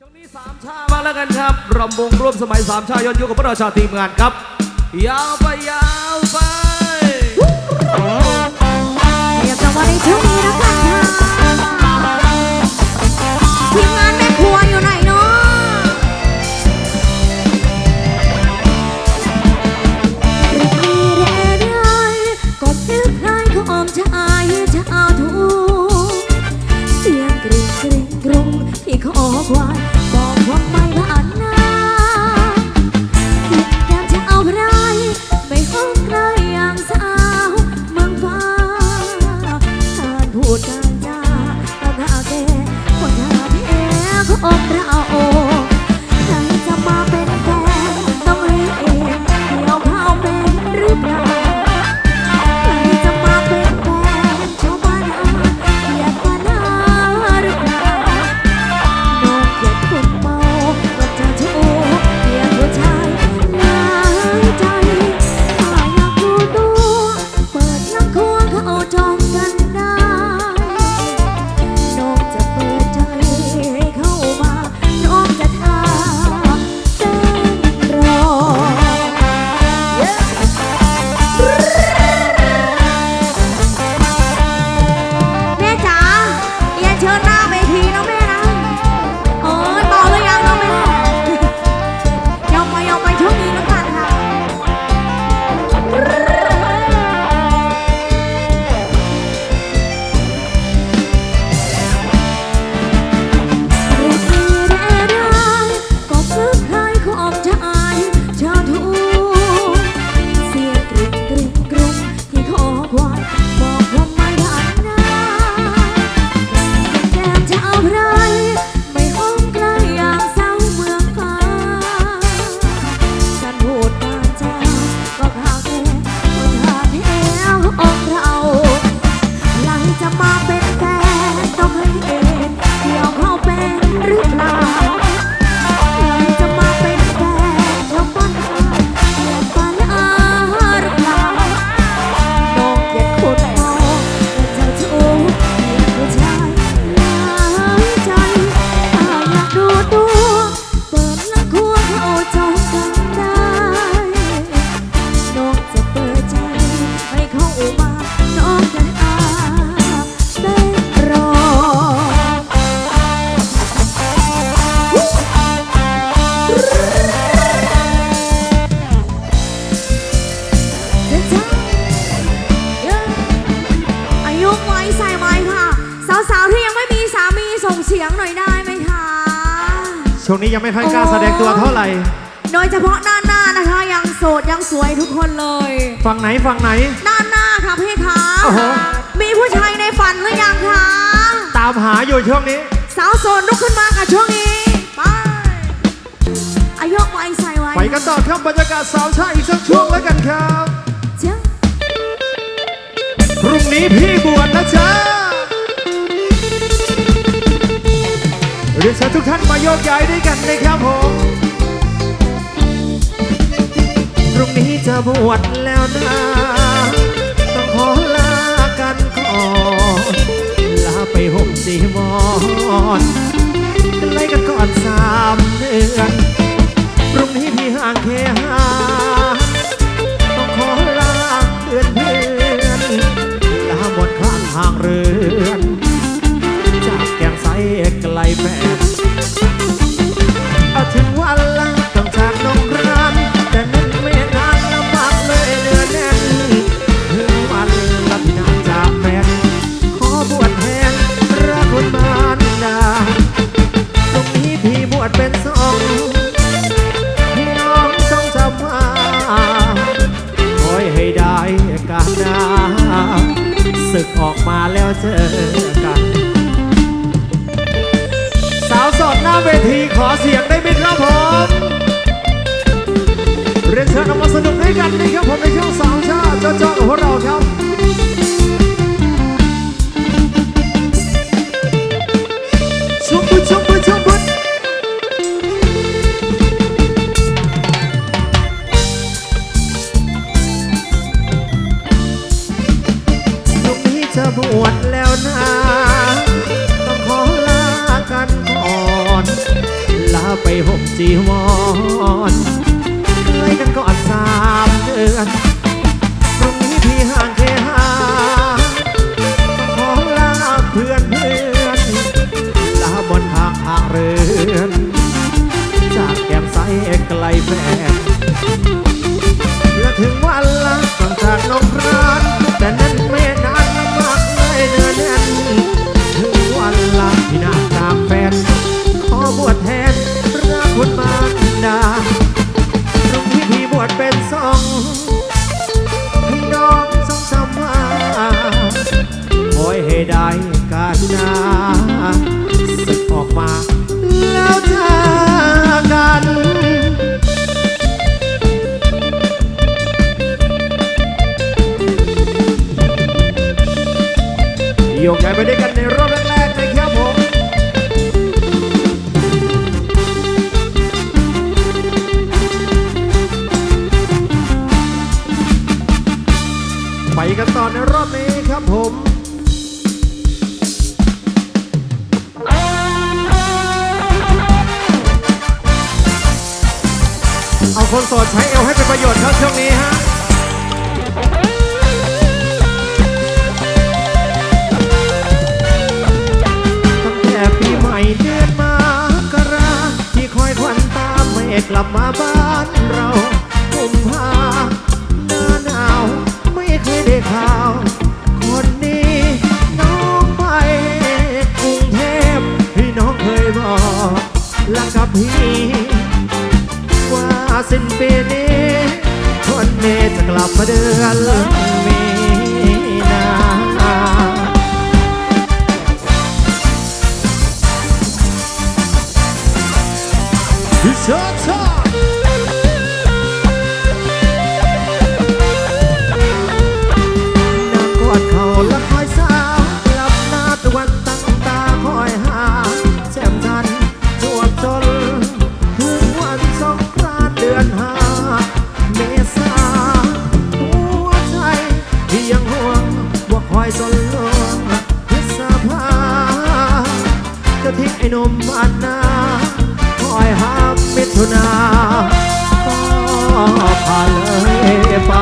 ช่วงนี้สามชามาแล้วกันครับรำวงร่วมสมัยสามชาย้อนยุคกับพระราชาทีมงานครับ ยาวไปยาวไปเรียบจังหวะในช่วงนี้แล้วกันค่ะ ช่วงนี้ยังไม่ค่อยกล้าแสดงตัวเท่าไหร่ โดยเฉพาะด้านหน้านะคะ ยังโสดยังสวยทุกคนเลย ฝั่งไหนฝั่งไหนด้านหน้าค่ะพี่คะโอ้โห มีผู้ชายในฝันหรือยังคะตามหาอยู่ช่วงนี้ สาวโสดลุกขึ้นมาค่ะช่วงนี้ไปอายกไว้ใส่ไว้ไปกันต่อครับบรรยากาศสาวชายอีกสักช่วงแล้วกันครับเจ้าพรุ่งนี้พี่บวชนะจ๊ะ เรียนเชิญทุกท่านมาโยกย้ายด้วยกันนะครับผมพรุ่งนี้จะบวชแล้วนะ ต้องขอลากันก่อน ลาไปห่มจีวรไล่กันก่อนสามเดือน พรุ่งนี้พี่ห่างเคหา แฟนเอาถึงวันละต้องจากน้องรันแต่นั่นไม่นานลำบากเลยเนื้อแน่นถึงวันละพี่นานจากแฟนขอบวชแทนรักคนมารดาตรงนี้พี่บวชเป็นสองพี่น้องต้องจำมาคอยให้ได้การดาศึกออกมาแล้วเจอ ทีขอเสียงได้ไหมครับผมเรียนเชิญออกมาสนุกด้วยกันนะครับผมในช่วงสามชาติเจ้าๆกับพวกเราครับ วชเป็นสองพี่น้องสองสามว่าโอยให้ได้การนาสึกออกมา แล้วเจอกันโยกย้ายไปด้วยกัน ผมเอาคนโสดใช้เอวให้เป็นประโยชน์ครับช่วงนี้ฮะตั้งแต่ปีใหม่เดือนมกราที่คอยควันตามไม่กลับมาบ้านเรากุมภา พี่ ว่าสิ้นปีนี้คนนี้จะกลับมาเดือนมีนาชาชานั่งกอดเขา จะทิ้งไอ้นุ่มบ้านนาคอยหามิถุนาก็ผ่านเลยไป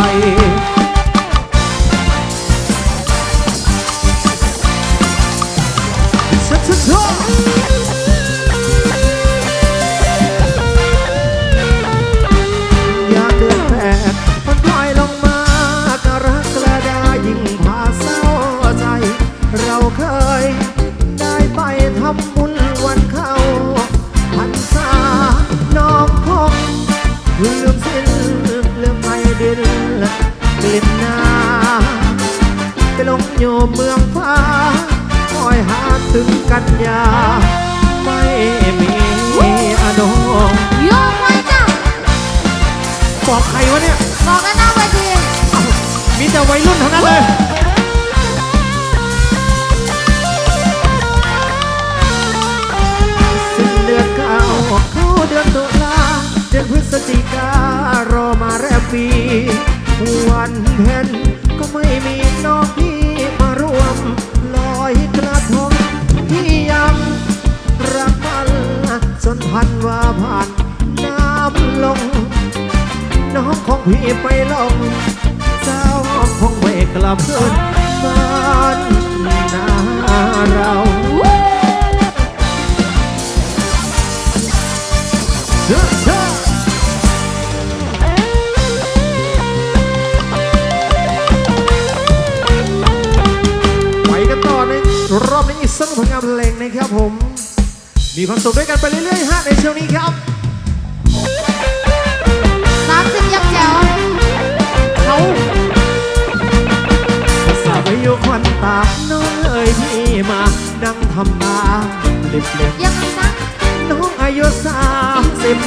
ชัดชัด อยู่เมืองฟ้าคอยหาถึงกันยา ไม่มีอโนโยกไว้จ้ะบอกใครวะเนี่ย บอกกันหน้าเวทีมีแต่วัยรุ่นเท่านั้นเลย สิ้นเดือนเก้าเข้าเดือนตุลาเดือนพฤศจิการอมาแรมปี วันเพ็ญก็ไม่มีน้องพี่ ลง น้องของพี่ไปลงเจ้าคงไม่กลับคืนบ้านนาเราเชื่อเชื่อไปกันต่อในรอบนี้อีกสักงานเพลงนะครับผม มีความสุขด้วยกันไปเรื่อยๆฮะในช่วงนี้ครับ ยังไงนะน้องอายุสามสิบ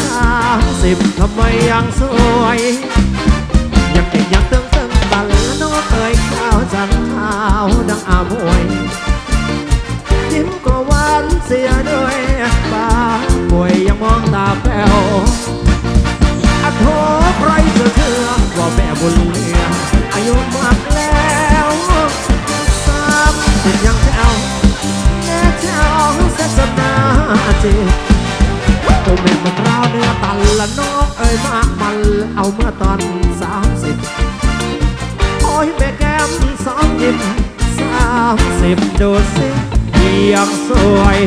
สามสิบทำไมยังสวย ยังเด็กยังตึงตึงตันแลน้องเอ๋ยข้าวจังขาวดังอาบวยยิ้มก็หวานเสียด้วยปากป่วยยังมองตาแป๋วอโทใครจะเชื่อว่าแม่บุญ เจนหน้าเจ็บโอ้แม่มันราวเนื้อตันละน้องเอ้ยมากมันเอาเมื่อตอนสามสิบโอ้ยแม่แก้มสองยิ้มสามสิบดูสิเพียงสวย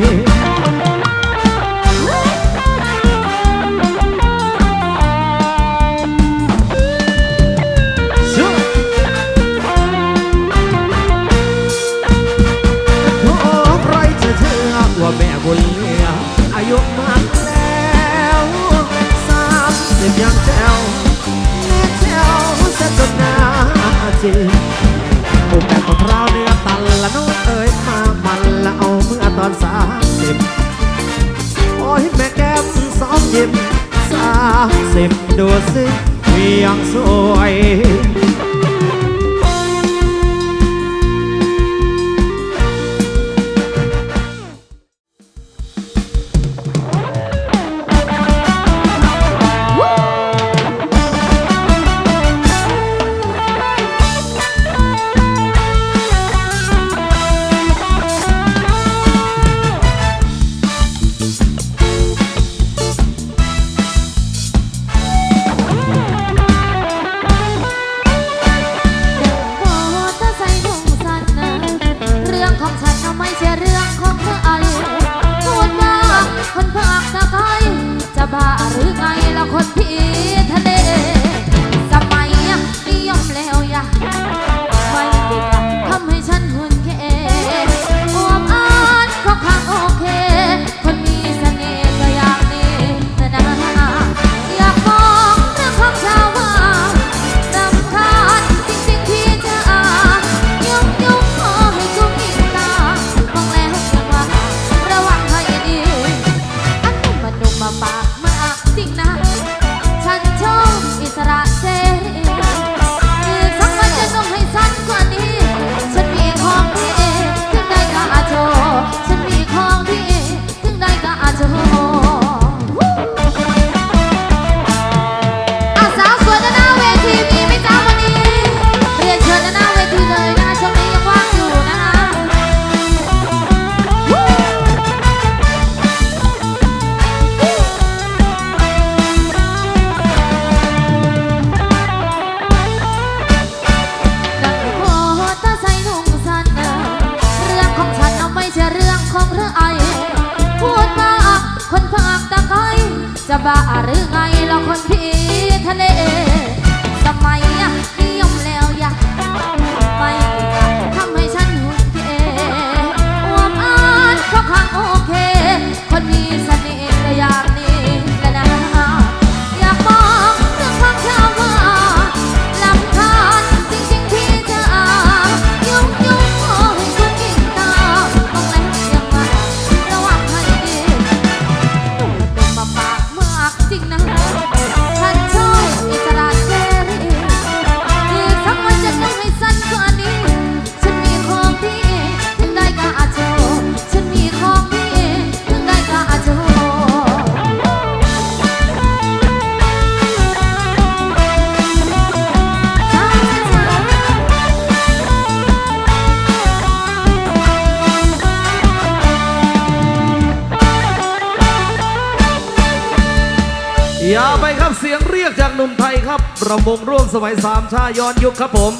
รำวงร่วมสมัยสามชาย้อนยุคครับผม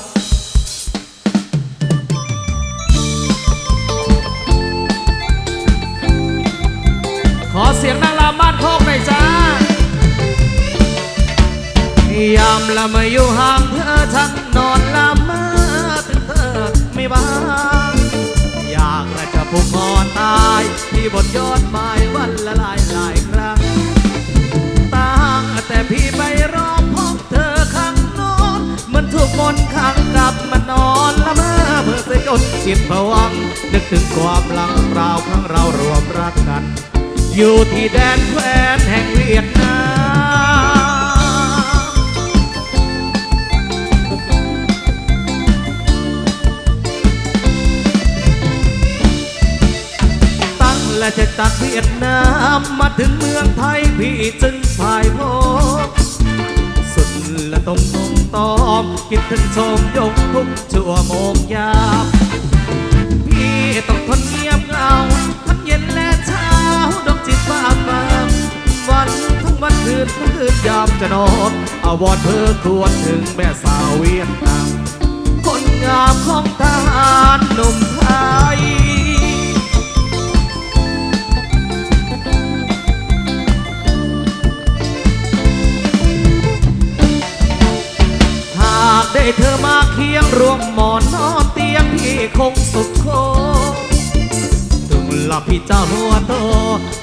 ขอเสียงนางรำบ้านโคกหน่อยจ้ายามละเมออยู่ห่างเธอฉันนอนละเมอถึงเธอไม่บ้างอยากจะผูกคอตาย ที่บนยอดไม้วันละลาย นถูกมนต์ขังกลับมานอนละเมอเพื่อจะจนจิตผวัง นึกถึงความหลังราครั้งเรารวมรักกัน อยู่ที่แดนแคว้นแห่งเวียดนามตั้งและจะจากเวียดนามมาถึงเมืองไทยพี่จึงพ่ายโพสุดและตรงตรง ตอมคิดถึงชมยกทุกชั่วโมงยามพี่ต้องทนเงียบเหงาทั้งเย็นและเช้าดอกจิตบ้าบางมนทั้งวันคืนทั้งคืนยามจะนอนอาวรณ์เพื่อควญถึงแม่สาวเวียดนามคนงามของทหารหนุ่มไทย ได้เธอมาเคียงรวมหมอนนอนเตียงพี่คงสุขโคถึงหลับพี่เจ้าหัวโต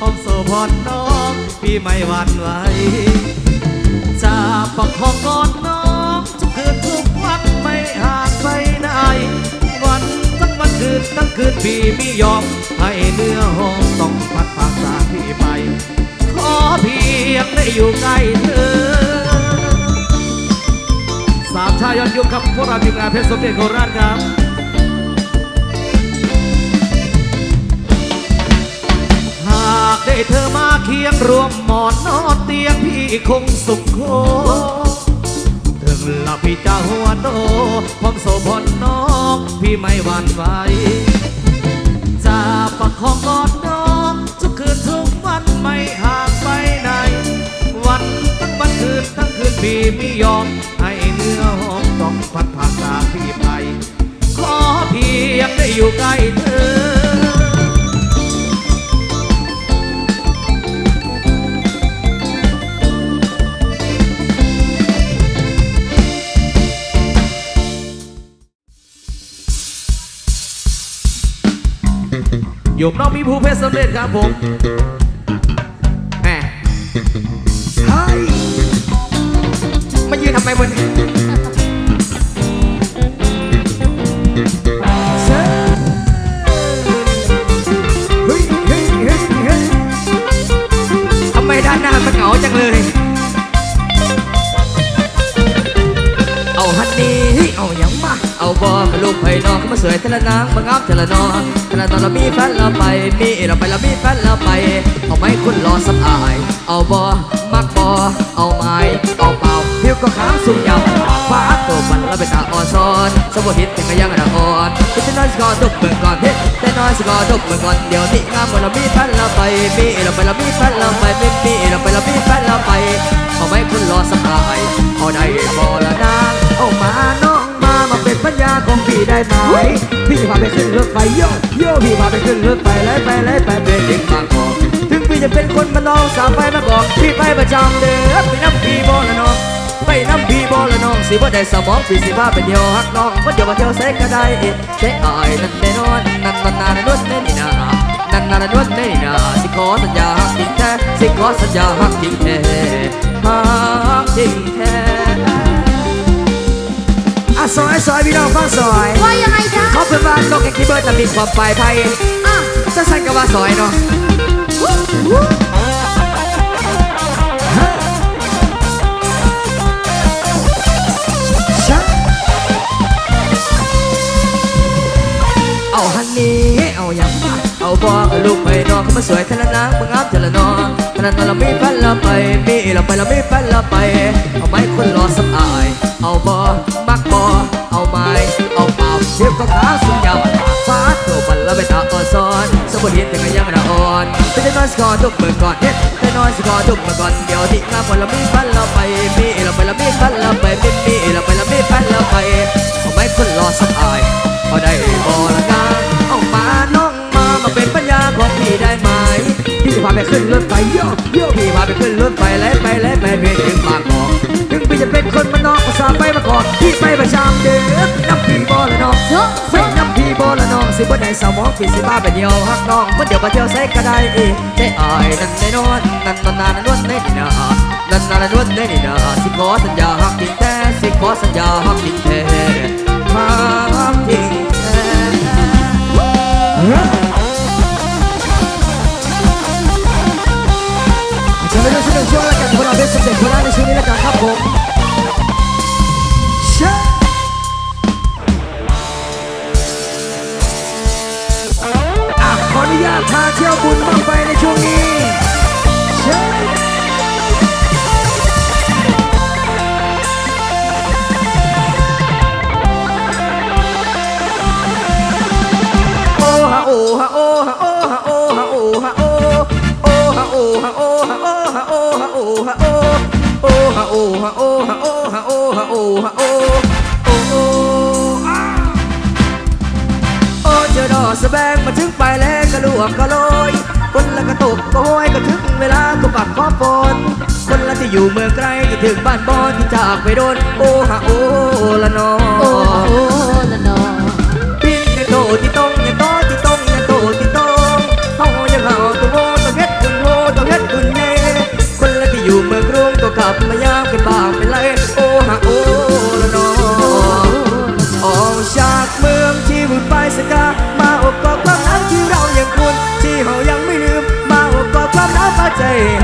หอมโซพรน้องพี่ไม่หวั่นไหวจะประคองกอดน้องทุกคืนทุกวันไม่ห่างไปไหนวันทั้งวันคืนทั้งคืนพี่ไม่ยอมให้เนื้อห้องต้องพัดพากจากพี่ไปขอเพียงได้อยู่ใกล้เธอามชายยอดยุคครับพวกเราทีมงานเพชรสมเด็จโคราชครับหากได้เธอมาเคียงรวมหมอนนอนเตียงพี่คงสุขโคถึงหลับพี่เจ้าหัวโตพร้อมโสพลน้องพี่ไม่หวั่นไหวจะประคองกอดน้องทุกคืนทุกวันไม่ห่างไปไหน วันทั้งวันคืนทั้งคืนพี่ไม่ยอมให้ องพัดผ่านจากพี่ไป ขอเพียงได้อยู่ใกล้เธอหยกน้องมีภูเพชรสำเร็จครับผม สวยเทละนางมางามเทละนองเทละนองเรามีแฟนเราไป มีเราไปเรามีแฟนเราไป เอาไหมคุณรอสักอาย เอาบอมักบอเอาไม้เอาเปล่าพิวก็ค้างสูงยาวฟ้าตัวมันเราเป็นตาอ่อนซ้อนสมบูรณ์ฮิตถึงก็ยังระอ่อนพี่จะน้อยสกอร์ดุกเมือก่อนเฮ้แต่น้อยสกอร์ดุกเมือก่อนเดี๋ยวนี้งามเหมือนเรามีแฟนเราไป มีเราไปเรามีแฟนเราไปมีมีเราไปเรามีแฟนเราไป เอาไหมคุณรอสักอายเอาได้บอละนางเอามาน้องมามาเป็น ปัญญาของพี่ได้ไหมพี่จะพาไปขึ้นรถไฟโยโย่พี่พาไปขึ้นรถไฟเลยไปเลยไปเป็นเด็กบางกอกถึงพี่จะเป็นคนมานองสาวไปมาบอกพี่ไปประจำเด้อไปน้ำพี่บอละน้องไปน้ำพี่บอละน้องสิว่าได้สมองพี่สิพาไปเที่ยวฮักน้องว่าเดี๋ยวมาเที่ยวเซ็กก็ได้เจ๊อายนั่นแน่นอนนั่นนานนานนวดแน่นี่นานั่นนานนวดแน่นี่นาสิขอสัญญาฮักจริงแท้สิขอสัญญาฮักจริงแท้ฮักจริงแท้ อะซอยซอยพี่น้องฟังซอยว่ายังไงจ๊ะเขาเป็นว่านกแกคิดเบิร์ดจะมีความปลายไพ่อะสั้นๆก็ว่าซอยเนาะเอาฮันนี่เอาอย่างมาเอาบอกกับลูกไปนอนเขามาสวยเทละนางมึงงามเทละนอนเทละนอนเรามีแฟนเราไปมีเราไปเรามีแฟนเราไปเอาไม้คนรอสักอาย เอาบอมักบอ ล่าเทียบกับขาสุดยาวฟ้าตัวมันแล้วไปตาอ่อนซ้อนสมบูรณ์ฮิตถึงก็ยังระอ่อนเป็นนอยสกอร์ทุกเมื่อก่อนเฮ็ดเป็นนอยสกอร์ทุกเมื่อก่อนเดี๋ยวที่งามคนเรามีแฟนเราไปมีเราไปเรามีแฟนเราไปมีมีเราไปเรามีแฟนเราไปเอาไม้คนรอสักอายเอาได้บอละนางเอามาน้องมามาเป็นปัญญาของพี่ได้ไหมพี่จะพาไปขึ้นรถไฟโยโย่พี่พาไปขึ้นรถไฟแล้วไปแล้วไปเพถึงบางกอกถึง พี่จะเป็นคนมันนอกภาษาไปมาก่อนพี่ไปประจำเด้อพี่น้ำพี่บอละน้องโยไปน้ำพี่บอละน้องสิบ่ได้สมองพี่สิบ้ามาไปเดียวฮักน้องเมื่อเดี๋ยวมาเที่ยวใส่ก็ได้อีกได้อายนั่นแน่นอนนั่นนานนานนวดแน่นี่นานั่นนานนวดแน่นี่นาสิขอสัญญาฮักจริงแท้สิขอสัญญาฮักจริงแท้ฮักจริงแท้จะไม่ต้อง แล้วกระลวกกระโลยคนละกระตกก็ห้อยก็ถึงเวลาก็ปักขอฝนคนละที่อยู่เมืองไกลที่ถึงบ้านบอนที่จากไปโดนโอ้ฮะโอ้ละนอโอ้โอ้ละนอปิ้งยังโตที่ตรง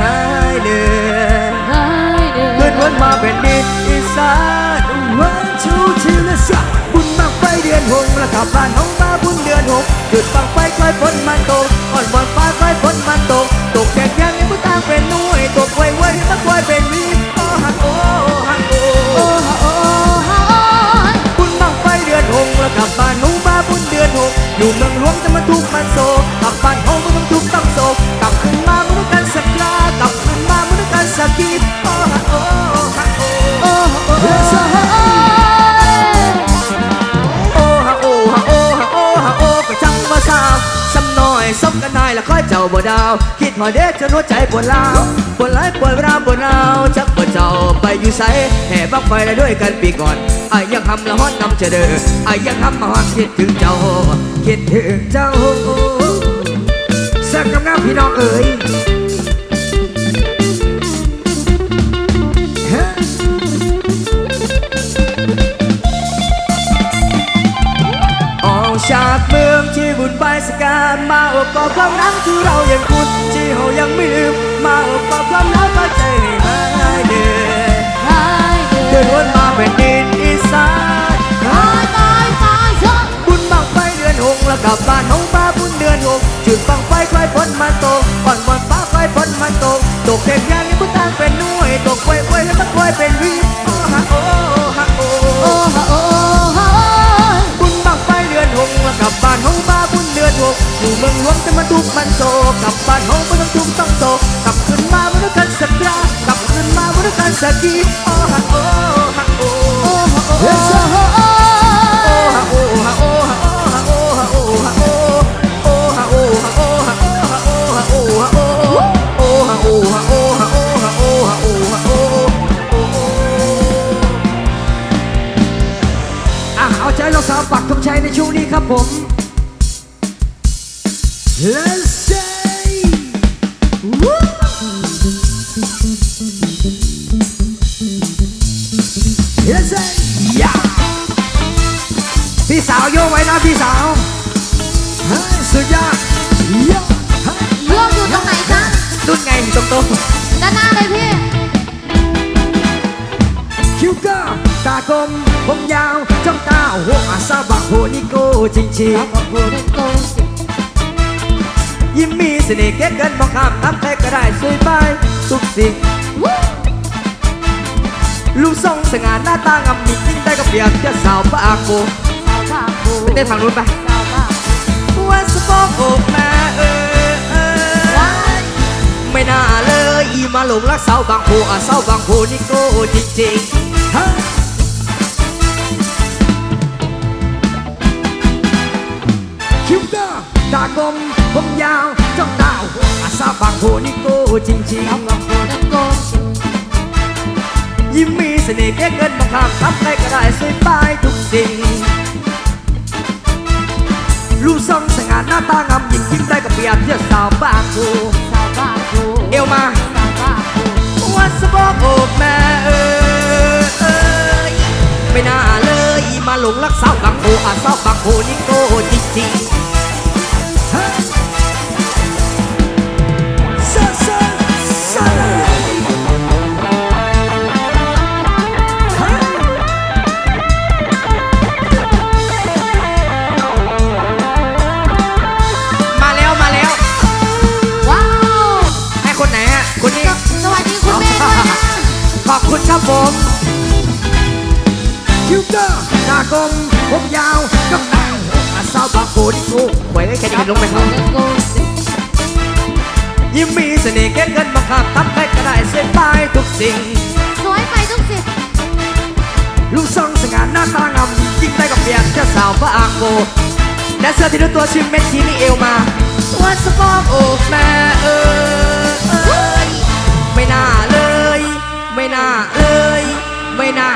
หายเหนื่อยหายเหนื่เกิอดวันมาเป็นดินอีสานวันชูชื่อละสักบุญบังไฟเดือนหกแล้วกลับบ้านห้องมาบุญเดือนหกจุดบังไฟคอยฝนมันตกอ่อนบอนฟ้าคอยฝนมันตกตกแดดยังยังผู้ต่างเป็นน่วยตกไวไวให้มันคอยเป็นวีโอ้ฮักโอ้ฮักโอ้โอฮะโอ้ฮะโอ้บุญบังไฟเดือนหกแล้วกลับบ้านห้องมาบุญเดือนหกอยู่เมืองหลวงจะมาทุกข์มันโศก ซ้ำกันนายละค่อยเจ้าบ่ดาว คิดหอดเด็กจนหัวใจปวดร้าวปวดร้ายปวดร้าวปวดราวจักบ่เจ้าไปอยู่ใสแห่บังไฟได้ด้วยกันปีก่อนไอ้ายังทำละฮอนนำเจเดอไอ้ายังทำมาฮอนคิดถึงเจ้า คิดถึงเจ้าสักกำงาพี่น้องเอ๋ย มืองที่บุญใบายสการมาอบกอดความรักที่เรายังคุ้นที่เรายังไม่ลืม มาอบกอดความรักมาใจให้หายเดือดหายเหนื่เดินยวนมาเป็นดินอีสานตายตายตายชอบบุญบังไฟเดือนหกแล้วกลับบ้านห้องบ้าบุญเดือนหกจุดบังไฟคอยฝนมาตกก่อนบนฟ้าคอยฝนมาตกตกเด็กยางนี้ผู้ต่างเป็นหน่วยตกไว้ไว้ให้ตะคอยเป็นวี มันทุกข์มันโศกกลับบ้านห้องไม่ต้องทุกข์ต้องโศกกลับขึ้นมาไม่ต้องการสักกรากลับขึ้นมาไม่ต้องการสักกีโอ้ฮะโอ้ฮะโอ้โอ้ฮะโอ้ฮะโอ้โอ้ฮะโอ้ฮะโอ้ฮะโอ้ฮะโอ้ฮะโอ้โอ้ฮะโอ้ฮะโอ้ฮะโอ้ฮะโอ้ฮะโอ้ฮะโอ้โอ้ฮะโอ้ฮะโอ้ฮะโอ้ฮะโอ้ฮะโอ้ฮะโอ้โอ้อะเอาใจเราสาวปักธงชัยในช่วงนี้ครับผม ตรงตรงด้านหน้าเลยพี่ๆคิ้วก็ตากลมผมยาวจ้องตาหัวอาซาบักโหนี่โก้จริงโอ้โหเด็กโตๆยิ้มมีเสน่ห์เก็ตเกินบอกคำทำใครก็ได้สวยไปทุกสิ่งวู้รูปทรงสง่าหน้าตางามมียิ่งได้กับเปรียบเทียบสาวปากโบสาวบ้าโบไปเต้นฝั่งนู้นไป มาหลงรักสาวบางโพอะสาวบางโพนี่โก้จริงๆฮะคิ้วก็ตากลมผมยาวจ้องดาวอาสาวบางโพนี่โก้จริงสาวบ้าโบเด็กโตๆยิ้มมีเสน่ห์แก่เกินบางคำทำใครก็ได้สวยไปทุกสิ่งรูปทรงสง่าหน้าตางามยิ่งยิ่งได้กับเปรียบเทียบสาวบางโพ หลงรักสาวบางโพอาสาวบางโพนี่โก้จริงๆฮะซาซาซาฮะมาแล้วมาแล้ว ว้าวให้คนไหนฮะคนนี้ สวัสดีคุณแม่ด้วยนะ ขอบคุณครับผม คิวเกอร์หน้ากลมผมยาวกับหน้าอาสาวบางโพนี่กูไว้ให้แค่จะเป็นลงไปเขาเด็กโตยิ้มมีเสน่ห์เก็ตเงินมาขับทับใครก็ได้เส้นปลายสิ่ง สวยไปทุกสิ่งลูกทรงสง่าหน้าตางามยิ่งได้กับเพียงเจ้าสาวพระอังโกแดนเซอร์ที่ดูตัวชิมเม็ดชีนี่เอวมาตัวสปอร์โอ้แม่เอ้ยไม่น่าเลย ไม่น่าเลย ไม่น่า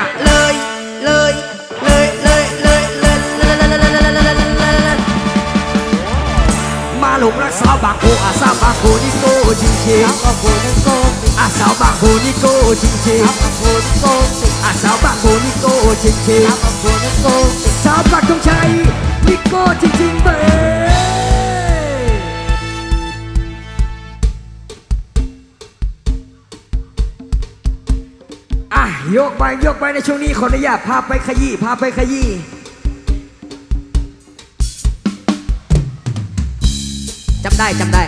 งรักสาวบางโกอาสาวบางโกนี่โก้จริงจริงบางโกนี่โก้อาสาวบางโกนี่โก้จริงจริงบางโกนี่โก้อาสาวบางโกนี่โก้จริงจริงบางโกนี่โก้สาวปักธงชัยนี่โก้จริงจริงเบ้อะยกไปยกไปในช่วงนี้ขออนุญาตพาไปขยี้พาไปขยี้ำได้จำได้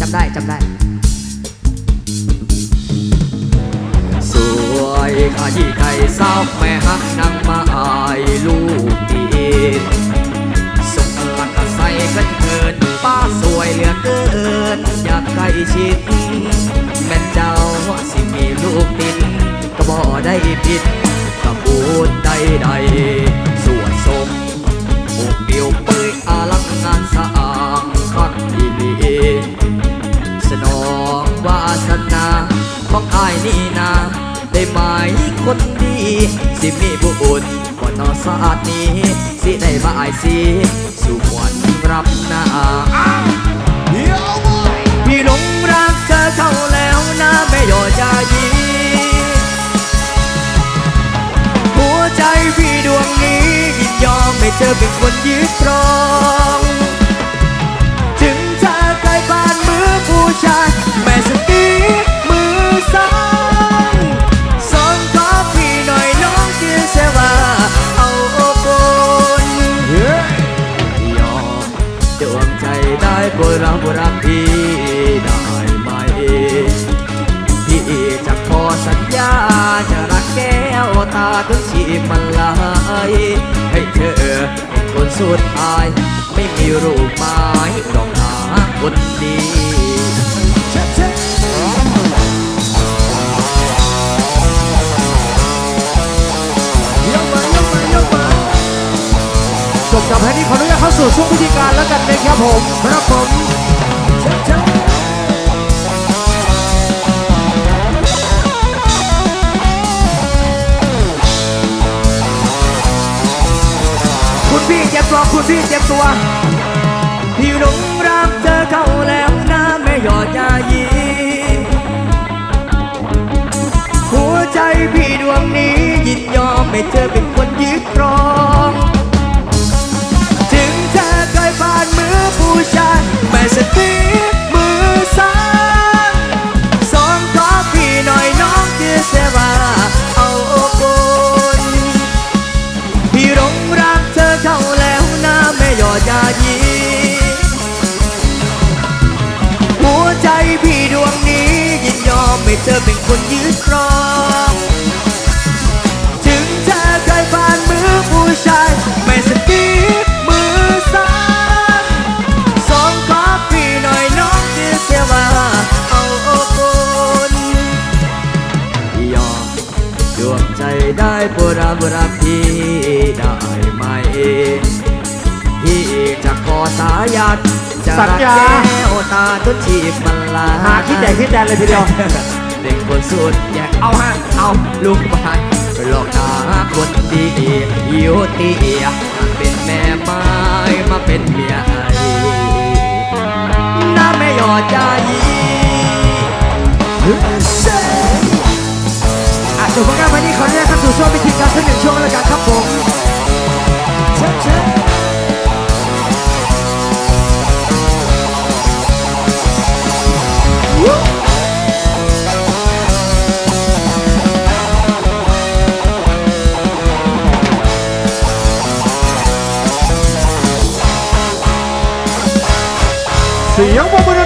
จำได้จำได้ สวยขยี้ไทยสาวแม่ฮักนางมาอายลูกดีสมลักกะใส่กันเกินป้าสวยเหลือเกิน อยากใกล้ชิดแม่เจ้าสิมีลูกติดก็บ่ได้ผิดกับพูดใดใดสวดสมอกเดียวเปยอาลังงานสะอาง คักอีหลีสนองวาสนาของอายนี่นาได้ไหมคนดี สิมีบุญก่อนนอสาดนี้ สิได้บายสีสู่ขวัญรับหน้าพี่หลงรักเธอเข้าแล้วนะไม่ยอจายีหัวใจพี่ดวงนี้ยินยอมให้เธอเป็นคนยึดครอง สู่ช่วงพิธีการแล้วกันนะครับผมครับผมเช็ดเช็ดคุณพี่เจ็บตัวคุณพี่เจ็บตัวพี่หลงรักเธอเข้าแล้วนะไม่หยอดยายีหัวใจพี่ดวงนี้ยินยอมให้เธอเป็นคนยึดครองานมือผู้ชายแม่สตีมือสามสองขอพี่หน่อยน้องเชื่เสวาเอาอบอุ่นพี่หลงรักเธอเข้าแล้วนะไม่หยอดยายีหัวใจพี่ดวงนี้ยินยอมให้เธอเป็นคนยึดครอง ปรดรับรักพี่ได้ไหมพี่จะขอสายันจะสัญรักญาแก้วตาทุกชีพมันลาหาคิดใหญ่คิดแดนเลยทีเดียว เด็กคนสุดอยากเอาฮะเอาลูกบ้านไปหลอกหาคนดีอยู่ตีอยากเป็นแม่ไม้มาเป็นเมียไอ้น้าไม่หยอดใจ อะจบผลงานวันนี้ขออนุญาตเข้าสู่ช่วงพิธีการสักหนึ่งช่วงแล้วกันครับผมเชิญเชิญเสียงปรบอดังๆสักหนึ่